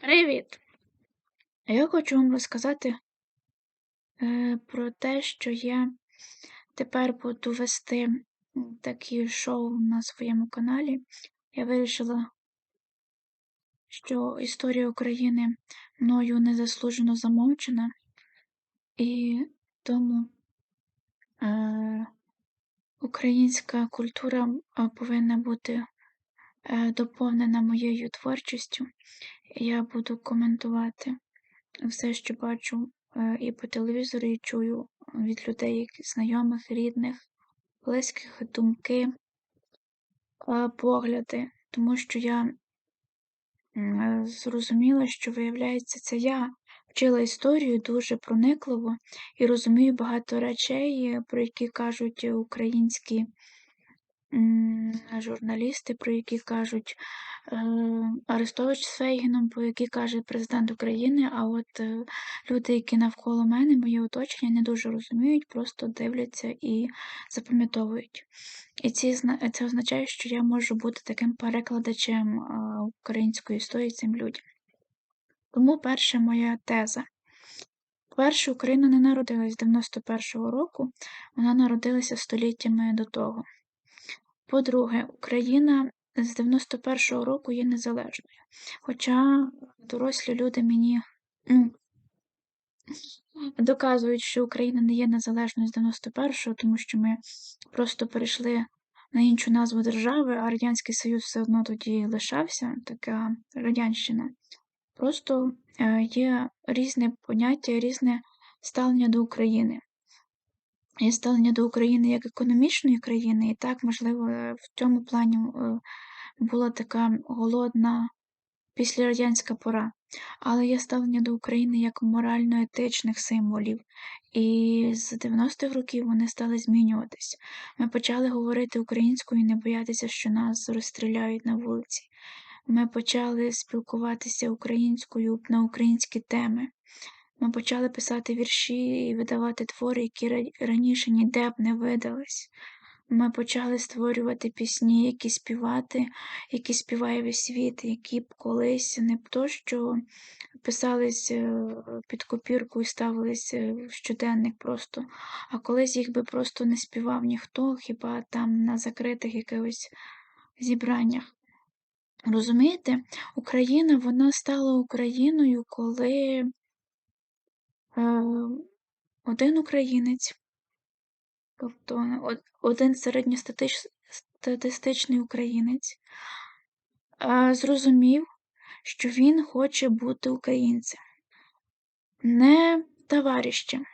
Привіт! Я хочу вам розказати е, про те, що я тепер буду вести такі шоу на своєму каналі. Я вирішила, що історія України мною незаслужено замовчена, і тому е, українська культура повинна бути е, доповнена моєю творчістю. Я буду коментувати все, що бачу е, і по телевізору, і чую від людей, знайомих, рідних, близьких думки, е, погляди, тому що я е, зрозуміла, що, виявляється, це я вчила історію дуже проникливо і розумію багато речей, про які кажуть українські журналісти, про які кажуть е, Арестович з Фейгіном, про які каже президент України. А от е, люди, які навколо мене, моє оточення, не дуже розуміють, просто дивляться і запам'ятовують. І ці, це означає, що я можу бути таким перекладачем української історії цим людям. Тому перша моя теза. Перше, Україна не народилась з 91-го року, вона народилася століттями до того. По-друге, Україна з 91-го року є незалежною. Хоча дорослі люди мені доказують, що Україна не є незалежною з 91-го, тому що ми просто перейшли на іншу назву держави, а Радянський Союз все одно тоді лишався, така радянщина. Просто е, є різне поняття, різне ставлення до України і ставлення до України як економічної країни, і так, можливо, в цьому плані е, була така голодна післярадянська пора. Але є ставлення до України як морально-етичних символів. І з 90-х років вони стали змінюватись. Ми почали говорити українською і не боятися, що нас розстріляють на вулиці. Ми почали спілкуватися українською на українські теми. Ми почали писати вірші і видавати твори, які раніше ніде б не видались. Ми почали створювати пісні, які співати, які співає весь світ, які б колись не то, що писались е, під копірку і ставились е, в щоденник просто, а колись їх би просто не співав ніхто, хіба там на закритих якихось зібраннях. Розумієте, Україна вона стала Україною, коли один українець, тобто один середньостатистичний українець, е, зрозумів, що він хоче бути українцем, не товарищем,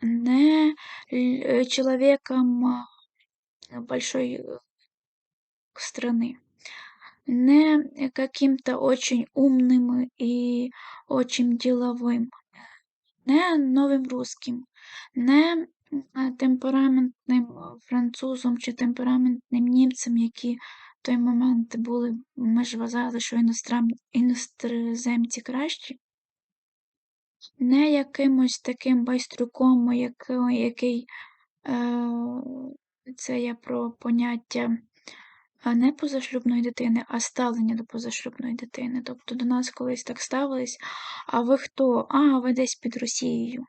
не е, чоловіком большой страны, не каким-то очень умным и очень деловым, не новим русським, не темпераментним французом чи темпераментним німцем, які в той момент були, ми ж вважали, що іностроземці кращі, не якимось таким байстрюком, який е, це я про поняття не позашлюбної дитини, а ставлення до позашлюбної дитини. Тобто до нас колись так ставились, а ви хто? А, ви десь під Росією.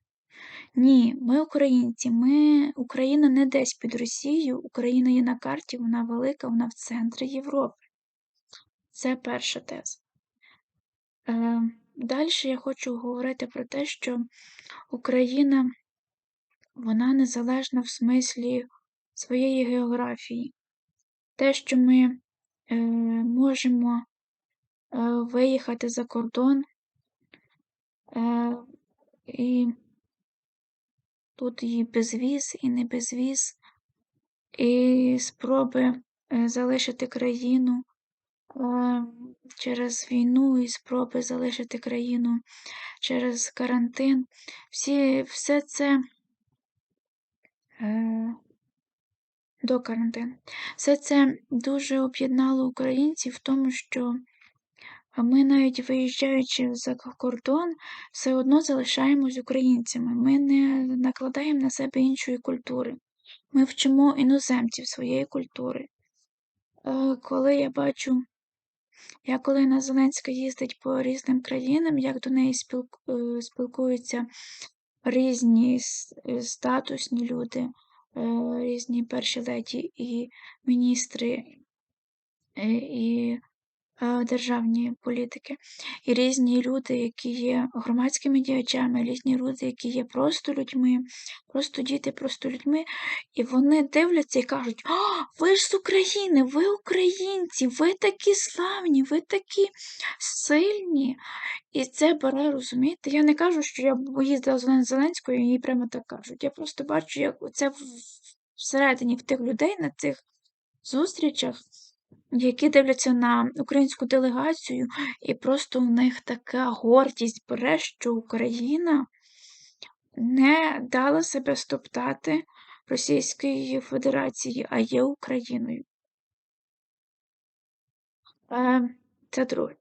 Ні, ми українці, ми Україна не десь під Росією, Україна є на карті, вона велика, вона в центрі Європи. Це перша теза. Е, Далі я хочу говорити про те, що Україна вона незалежна в смислі своєї географії те, що ми е, можемо е, виїхати за кордон, е, і тут і безвіз, і не безвіз, і спроби е, залишити країну е, через війну, і спроби залишити країну через карантин. Всі, Все це. Е, до карантину. Все це дуже об'єднало українців в тому, що ми, навіть виїжджаючи за кордон, все одно залишаємось українцями. Ми не накладаємо на себе іншої культури. Ми вчимо іноземців своєї культури. Е, коли я бачу як Олена Зеленська їздить по різним країнам, як до неї е, спілкуються різні е, статусні люди, різні перші леді і міністри, е, і е, державні політики, і різні люди, які є громадськими діячами, різні люди, які є просто людьми, просто діти, просто людьми, і вони дивляться і кажуть: О, ви ж з України, ви українці, ви такі славні, ви такі сильні. І це бере, розумієте? Я не кажу, що я їздила з Зеленською, і їй прямо так кажуть. Я просто бачу, як це всередині в тих людей на цих зустрічах, які дивляться на українську делегацію, і просто у них така гордість бере, що Україна не дала себе стоптати Російської Федерації, а є Україною. Е, Це друге.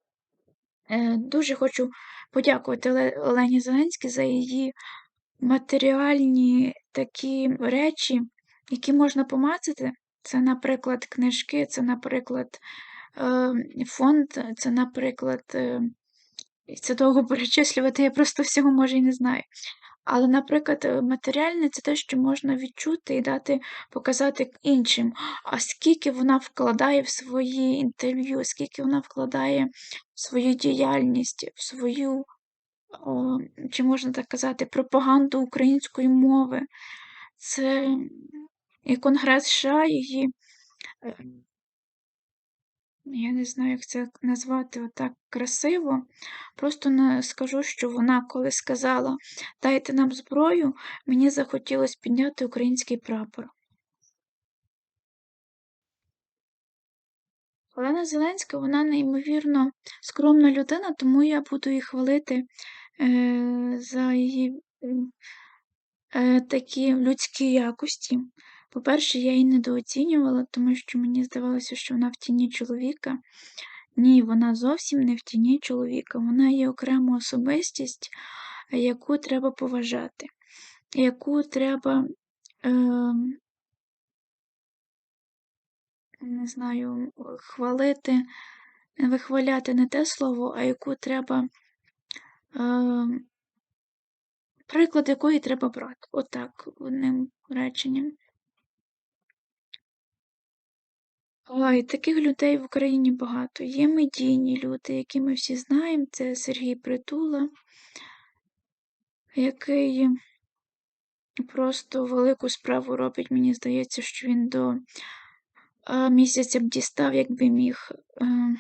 Е, Дуже хочу подякувати Оле- Олені Зеленській за її матеріальні такі речі, які можна помацати. Це, наприклад, книжки, це, наприклад, е, фонд, це, наприклад, е, це довго перечислювати, я просто всього може і не знаю. Але, наприклад, е, матеріальне це те, що можна відчути і дати показати іншим. А скільки вона вкладає в свої інтерв'ю, скільки вона вкладає в свою діяльність, в свою, о, чи можна так казати, пропаганду української мови. Це і Конгрес США її, е, я не знаю, як це назвати отак красиво. Просто скажу, що вона коли сказала дайте нам зброю, мені захотілося підняти український прапор. Олена Зеленська, вона неймовірно скромна людина, тому я буду її хвалити е, за її е, такі людські якості. По-перше, я її недооцінювала, тому що мені здавалося, що вона в тіні чоловіка. Ні, вона зовсім не в тіні чоловіка. Вона є окрема особистість, яку треба поважати, яку треба, е, не знаю, хвалити, вихваляти не те слово, а яку треба, е, приклад якої треба брати. Отак, одним реченням. Ой, таких людей в Україні багато. Є медійні люди, які ми всі знаємо. Це Сергій Притула, який просто велику справу робить. Мені здається, що він до місяця б дістав, якби міг. Е, е,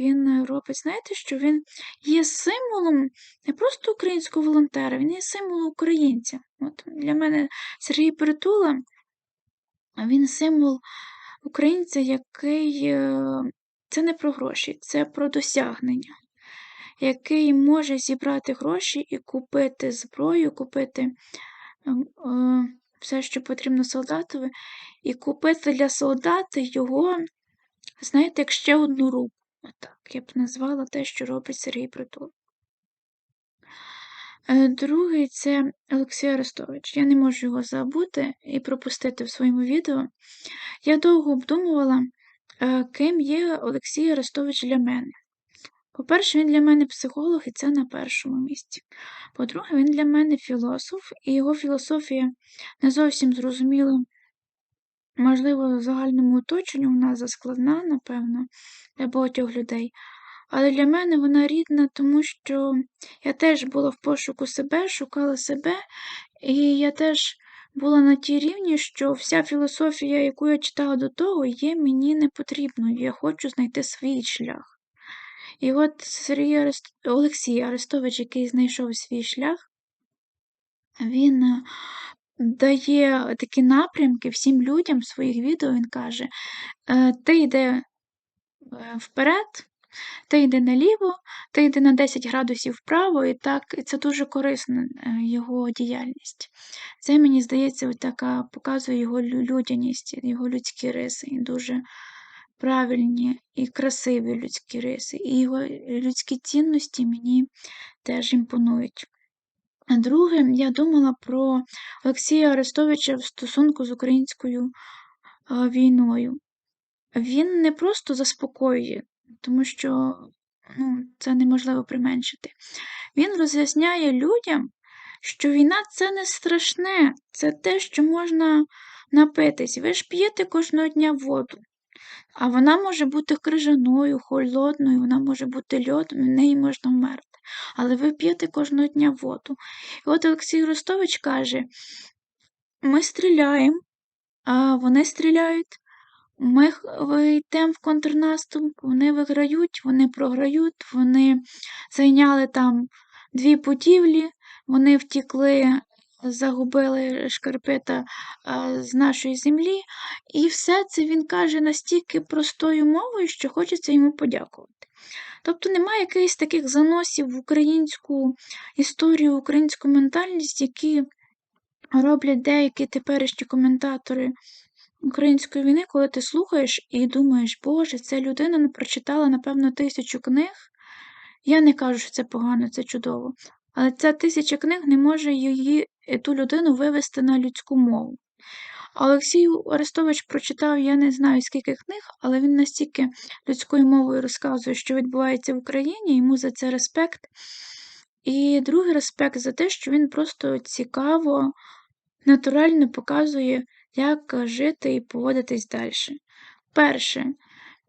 Він робить, знаєте, що він є символом не просто українського волонтера, він є символом українця. От Для мене Сергій Притула він символ українця, який е, це не про гроші, це про досягнення, який може зібрати гроші і купити зброю, купити ем, е, все, що потрібно солдатові, і купити для солдата його, знаєте, як ще одну руку. Отак я б назвала те, що робить Сергій Притул. Е, другий це Олексій Арестович. Я не можу його забути і пропустити в своєму відео. Я довго обдумувала, е, ким є Олексій Арестович для мене. По-перше, він для мене психолог, і це на першому місці. По-друге, він для мене філософ, і його філософія не зовсім зрозуміла, можливо, в загальному оточенню вона заскладна, напевно, для багатьох людей. Але для мене вона рідна, тому що я теж була в пошуку себе, шукала себе, і я теж була на тій рівні, що вся філософія, яку я читала до того, є мені не потрібною. Я хочу знайти свій шлях. І от Сергій Арест... Олексій Арестович, який знайшов свій шлях, він дає такі напрямки всім людям в своїх відео. Він каже: «Е, ти йде е, вперед, ти йде наліво, ти йде на 10 градусів вправо, і так це дуже корисна його діяльність. Це, мені здається, така показує його людяність, його людські риси. І дуже правильні і красиві людські риси, і його людські цінності мені теж імпонують. Друге, я думала про Олексія Арестовича в стосунку з українською війною. він не просто заспокоює, тому що ну, це неможливо применшити. Він роз'ясняє людям, що війна це не страшне, це те, що можна напитись. Ви ж п'єте кожного дня воду. А вона може бути крижаною, холодною, вона може бути льодом, в неї можна вмерти. Але ви п'єте кожного дня воду. І от Олексій Ростович каже: ми стріляємо, а вони стріляють. Ми йдемо в контрнаступ, вони виграють, вони програють, вони зайняли там дві будівлі, вони втікли, загубили шкарпета з нашої землі. І все це він каже настільки простою мовою, що хочеться йому подякувати. Тобто немає якихось таких заносів в українську історію, українську ментальність, які роблять деякі теперішні коментатори української війни, коли ти слухаєш і думаєш, Боже, ця людина не прочитала, напевно, тисячу книг. Я не кажу, що це погано, це чудово. Але ця тисяча книг не може її, ту людину вивести на людську мову. Олексій Арестович прочитав, я не знаю скільки книг, але він настільки людською мовою розказує, що відбувається в Україні, йому за це респект. І другий респект за те, що він просто цікаво, натурально показує, як жити і поводитись далі. Перше,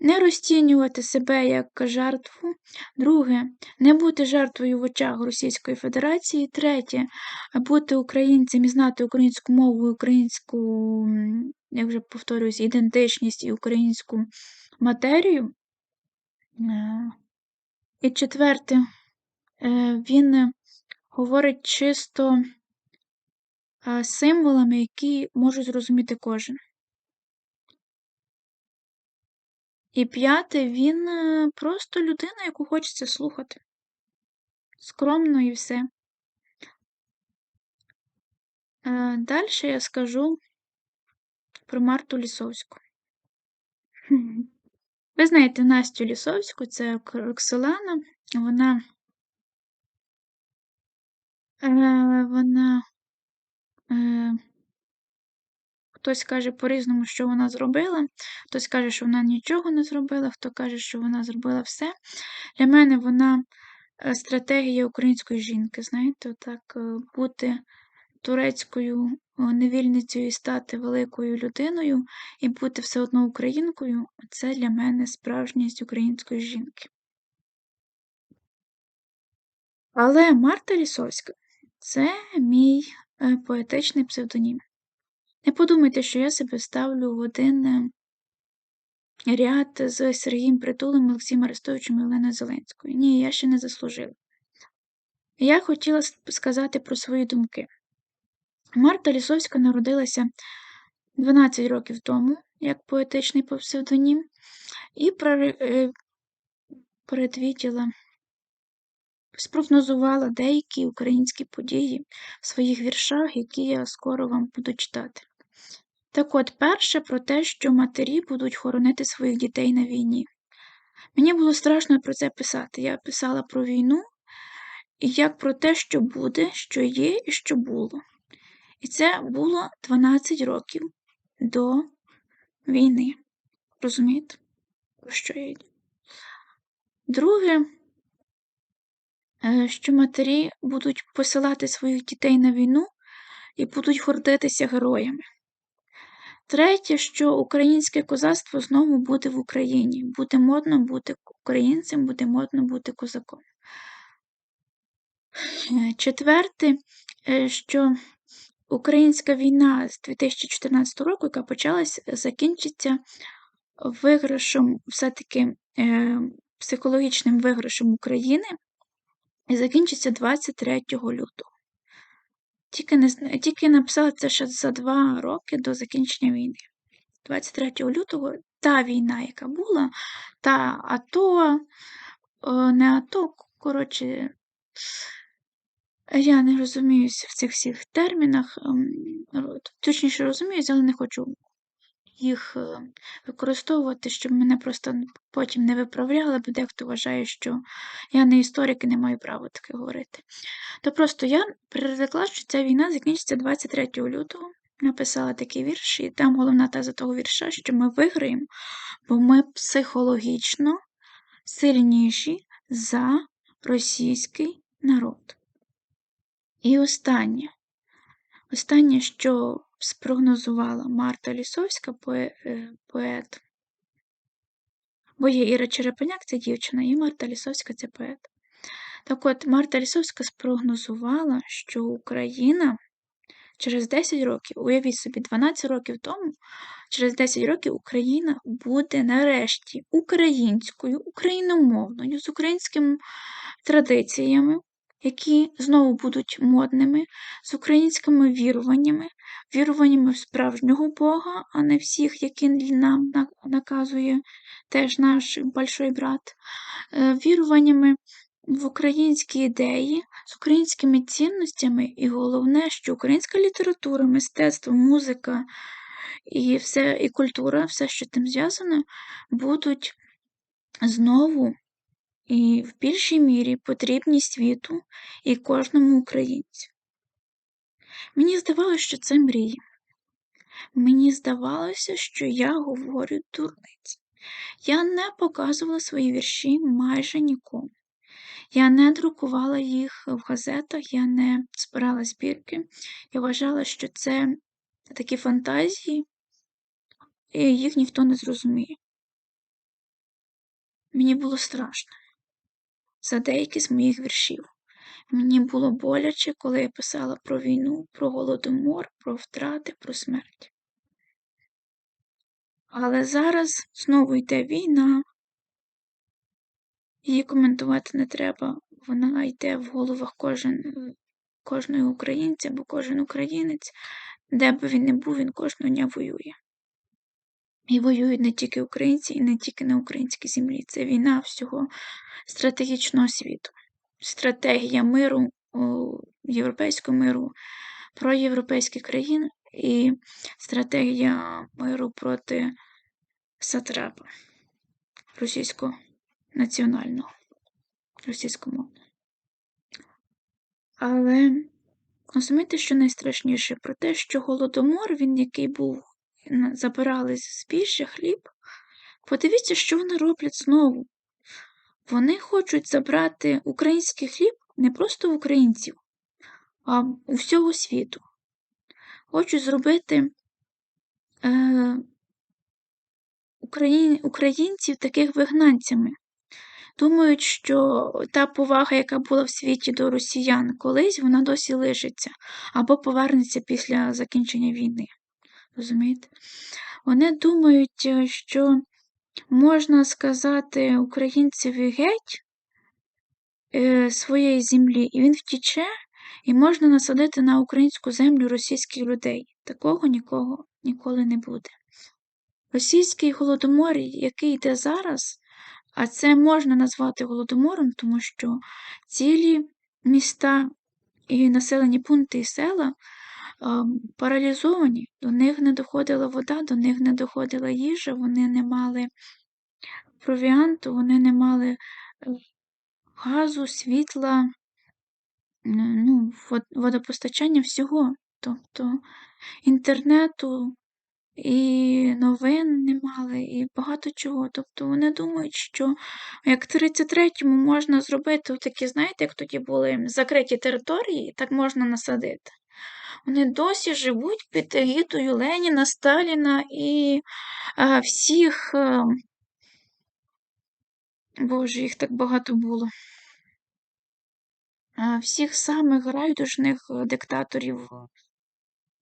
не розцінювати себе як жертву. Друге, не бути жертвою в очах Російської Федерації. Третє, бути українцем і знати українську мову, українську, як вже повторюсь, ідентичність і українську матерію. Е, і четверте, е, він говорить чисто символами, які можуть зрозуміти кожен. І п'яте, він е, просто людина, яку хочеться слухати. Скромно і все. Е, Далі я скажу про Марту Лісовську. Ви знаєте Настю Лісовську, це Роксолана. Вона е, вона Хтось каже по-різному, що вона зробила, хтось каже, що вона нічого не зробила, хто каже, що вона зробила все. Для мене вона е, стратегія української жінки, знаєте, так, е, бути турецькою е, невільницею і стати великою людиною, і бути все одно українкою це для мене справжність української жінки. Але Марта Лісовська це мій поетичний псевдонім. Не подумайте, що я себе ставлю в один е, ряд з Сергієм Притулем, Олексієм Арестовичем і Оленою Зеленською. Ні, я ще не заслужила. Я хотіла сказати про свої думки. Марта Лісовська народилася 12 років тому, як поетичний псевдонім, і е, передвіділа, спрогнозувала деякі українські події в своїх віршах, які я скоро вам буду читати. Так от, перше про те, що матері будуть хоронити своїх дітей на війні. Мені було страшно про це писати. Я писала про війну і як про те, що буде, що є і що було. І це було 12 років до війни. Розумієте, про що я йду? Друге, е, що матері будуть посилати своїх дітей на війну і будуть гордитися героями. Третє, що українське козацтво знову буде в Україні. Буде модно бути українцем, буде модно бути козаком. Е, четверте, е, що українська війна з 2014 року, яка почалась, закінчиться виграшем, все-таки е, психологічним виграшем України і закінчиться 23 лютого. Тільки не тільки написала це ще за два роки до закінчення війни. 23 лютого та війна, яка була, та АТО, не АТО, коротше, я не розуміюся в цих всіх термінах, ем, точніше розуміюся, але не хочу їх е, використовувати, щоб мене просто потім не виправляли, бо дехто вважає, що я не історик і не маю права таке говорити. То просто я перерекла, що ця війна закінчиться 23 лютого, написала такий вірш, і там головна теза того вірша, що ми виграємо, бо ми психологічно сильніші за російський народ. І останнє. Останнє, що спрогнозувала Марта Лісовська, е, поет. Бо є Іра Черепаняк, це дівчина, і Марта Лісовська це поет. Так от, Марта Лісовська спрогнозувала, що Україна через 10 років, уявіть собі, 12 років тому, через 10 років Україна буде нарешті українською, україномовною, з українськими традиціями, які знову будуть модними, з українськими віруваннями, віруваннями в справжнього Бога, а не всіх, які нам наказує теж наш большой брат, е, віруваннями в українські ідеї, з українськими цінностями, і головне, що українська література, мистецтво, музика і все, і культура, все, що тим зв'язано, будуть знову і в більшій мірі потрібні світу і кожному українцю. Мені здавалося, що це мрія. Мені здавалося, що я говорю дурниці. Я не показувала свої вірші майже нікому. Я не друкувала їх в газетах, я не збирала збірки. Я вважала, що це такі фантазії, і їх ніхто не зрозуміє. Мені було страшно за деякі з моїх віршів. Мені було боляче, коли я писала про війну, про голодомор, про втрати, про смерть. Але зараз знову йде війна, її коментувати не треба. Вона йде в головах кожен, кожного українця, бо кожен українець, де би він не був, він кожного дня воює. І воюють не тільки українці, і не тільки на українській землі. Це війна всього стратегічного світу. Стратегія миру, європейського миру про європейські країни і стратегія миру проти сатрапа російського національного, російськомовного. Але розумієте, що найстрашніше про те, що голодомор, він який був, забирали з збіжжя хліб, подивіться, що вони роблять знову. Вони хочуть забрати український хліб не просто в українців, а у всього світу. Хочуть зробити е, українців таких вигнанцями. Думають, що та повага, яка була в світі до росіян колись, вона досі лишиться або повернеться після закінчення війни. Розумієте? Вони думають, що можна сказати українцеві геть е, своєї землі, і він втіче, і можна насадити на українську землю російських людей. Такого нікого ніколи не буде. Російський голодомор, який йде зараз, а це можна назвати голодомором, тому що цілі міста і населені пункти і села паралізовані, до них не доходила вода, до них не доходила їжа, вони не мали провіанту, вони не мали е, газу, світла, ну, водопостачання всього, тобто інтернету, і новин не мали, і багато чого. Тобто вони думають, що як в 33-му можна зробити такі, знаєте, як тоді були закриті території, так можна насадити. Вони досі живуть під егідою Леніна, Сталіна і а, всіх, а, Боже, їх так багато було. А, всіх самих райдужних диктаторів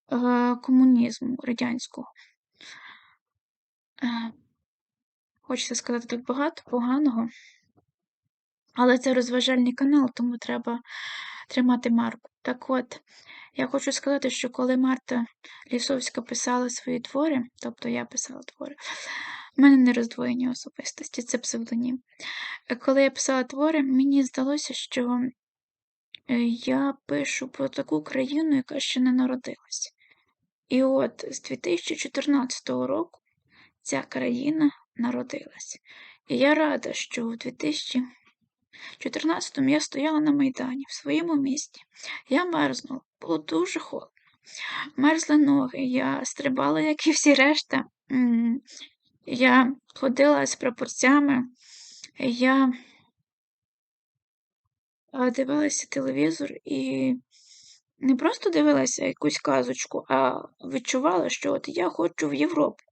а, комунізму радянського. А, хочеться сказати так багато поганого. Але це розважальний канал, тому треба тримати марку. Так от, я хочу сказати, що коли Марта Лісовська писала свої твори, тобто я писала твори, в мене не роздвоєні особистості, це псевдонім. Коли я писала твори, мені здалося, що е, я пишу про таку країну, яка ще не народилась. І от з 2014 року ця країна народилась. І я рада, що в 2000 14-му я стояла на Майдані в своєму місті. Я мерзнула, було дуже холодно. мерзли ноги, я стрибала, як і всі решта. Я ходила з прапорцями, я дивилася телевізор і не просто дивилася якусь казочку, а відчувала, що от я хочу в Європу.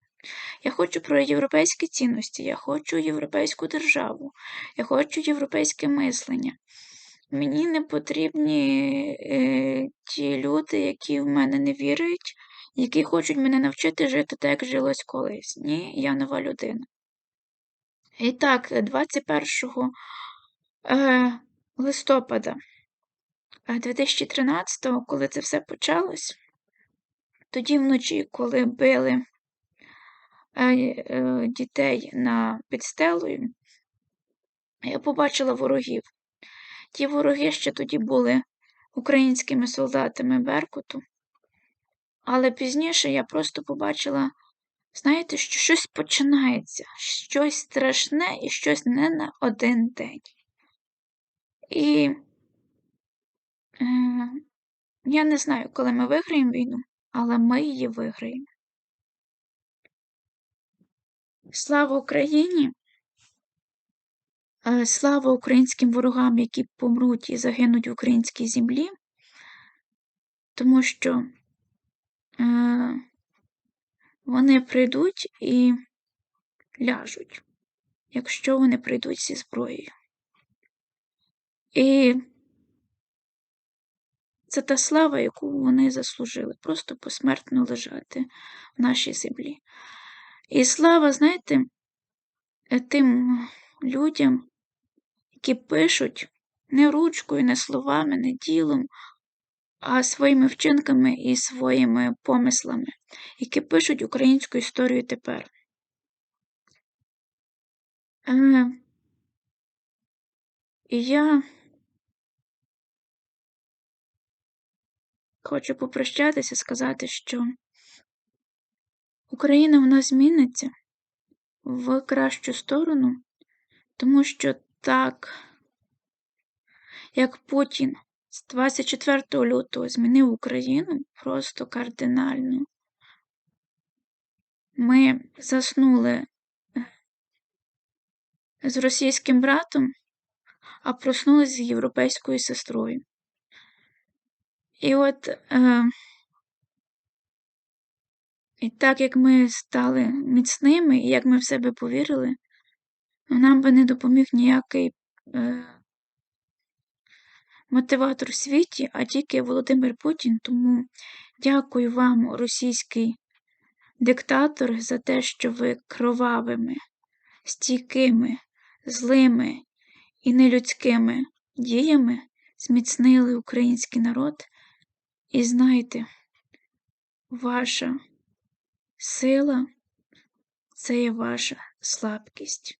Я хочу про європейські цінності, я хочу європейську державу, я хочу європейське мислення. Мені не потрібні е, ті люди, які в мене не вірять, які хочуть мене навчити жити так, як жилось колись. Ні, я нова людина. І так, 21 е, листопада 2013-го, коли це все почалось, тоді вночі, коли били е, е, дітей на підстелою, я побачила ворогів. Ті вороги ще тоді були українськими солдатами Беркуту, але пізніше я просто побачила, знаєте, що щось починається, щось страшне і щось не на один день. І е, я не знаю, коли ми виграємо війну, але ми її виграємо. Слава Україні! Е, слава українським ворогам, які помруть і загинуть в українській землі, тому що е, вони прийдуть і ляжуть, якщо вони прийдуть зі зброєю. І це та слава, яку вони заслужили, просто посмертно лежати в нашій землі. І слава, знаєте, тим людям, які пишуть не ручкою, не словами, не ділом, а своїми вчинками і своїми помислами, які пишуть українську історію тепер. Е, І я хочу попрощатися, сказати, що Україна в нас зміниться в кращу сторону, тому що так, як Путін з 24 лютого змінив Україну просто кардинально. Ми заснули е, з російським братом, а проснулися з європейською сестрою. І от е, і так як ми стали міцними, і як ми в себе повірили, нам би не допоміг ніякий е, мотиватор в світі, а тільки Володимир Путін. Тому дякую вам, російський диктатор, за те, що ви кровавими, стійкими, злими і нелюдськими діями зміцнили український народ. І знайте, ваша сила це є ваша слабкість.